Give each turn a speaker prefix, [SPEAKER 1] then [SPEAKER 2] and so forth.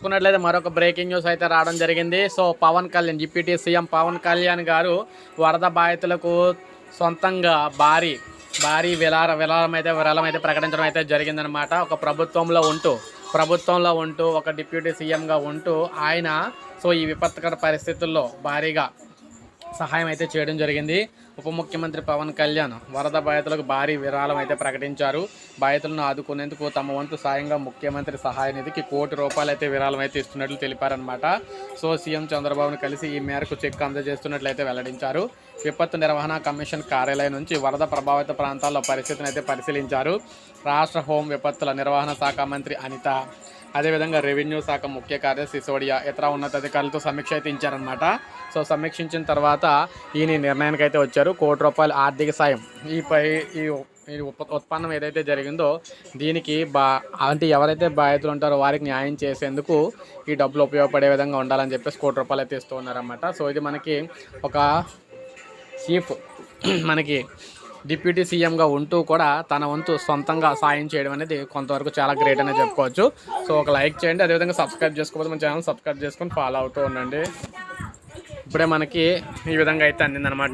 [SPEAKER 1] చూసుకున్నట్లయితే మరొక breaking news అయితే రావడం జరిగింది. So Pawan Kalyan deputy CM Pawan Kalyan garu వరద బాధితులకు సొంతంగా భారీ భారీ విలార విలారం అయితే విరాళం అయితే ప్రకటించడం అయితే జరిగిందనమాట ఒక ప్రభుత్వంలో ఉంటూ ప్రభుత్వంలో ఉంటూ ఒక డిప్యూటీ సీఎంగా ఉంటూ ఆయన సో ఈ విపత్కర పరిస్థితుల్లో భారీగా సహాయం అయితే చేయడం జరిగింది. ఉప ముఖ్యమంత్రి పవన్ కళ్యాణ్ వరద బాధితులకు భారీ విరాళం అయితే ప్రకటించారు. బాధితులను ఆదుకునేందుకు తమ వంతు సాయంగా ముఖ్యమంత్రి సహాయ నిధికి కోటి రూపాయలు అయితే విరాళం అయితే ఇస్తున్నట్లు తెలిపారనమాట సో సీఎం చంద్రబాబును కలిసి ఈ మేరకు చెక్ అందజేస్తున్నట్లయితే వెల్లడించారు. విపత్తు నిర్వహణ కమిషన్ కార్యాలయం నుంచి వరద ప్రభావిత ప్రాంతాల్లో పరిస్థితిని అయితే పరిశీలించారు. రాష్ట్ర హోం విపత్తుల నిర్వహణ శాఖ మంత్రి అనిత అదేవిధంగా రెవెన్యూ శాఖ ముఖ్య కార్యదర్శి సిసోడియా ఇతర ఉన్నతాధికారులతో సమీక్ష అయితే ఇచ్చారనమాట సో సమీక్షించిన తర్వాత ఈయన నిర్ణయానికి అయితే వచ్చారు. కోటి రూపాయల ఆర్థిక సాయం. ఈ పై ఈ ఈ ఉత్పన్నం ఏదైతే జరిగిందో దీనికి బా అంటే ఎవరైతే బాధితులు ఉంటారో వారికి న్యాయం చేసేందుకు ఈ డబ్బులు ఉపయోగపడే విధంగా ఉండాలని చెప్పేసి కోటి రూపాయలు అయితే ఇస్తూ ఉన్నారన్నమాట. సో ఇది మనకి ఒక చీఫ్ మనకి డిప్యూటీ సీఎంగా ఉంటూ కూడా తన వంతు సొంతంగా సాయం చేయడం అనేది కొంతవరకు చాలా గ్రేట్ అనే చెప్పుకోవచ్చు. సో ఒక లైక్ చేయండి. అదేవిధంగా సబ్స్క్రైబ్ చేసుకోకపోతే మన ఛానల్ సబ్స్క్రైబ్ చేసుకొని ఫాలో అవుతూ ఉండండి. ఇప్పుడే మనకి ఈ విధంగా అయితే అందిందనమాట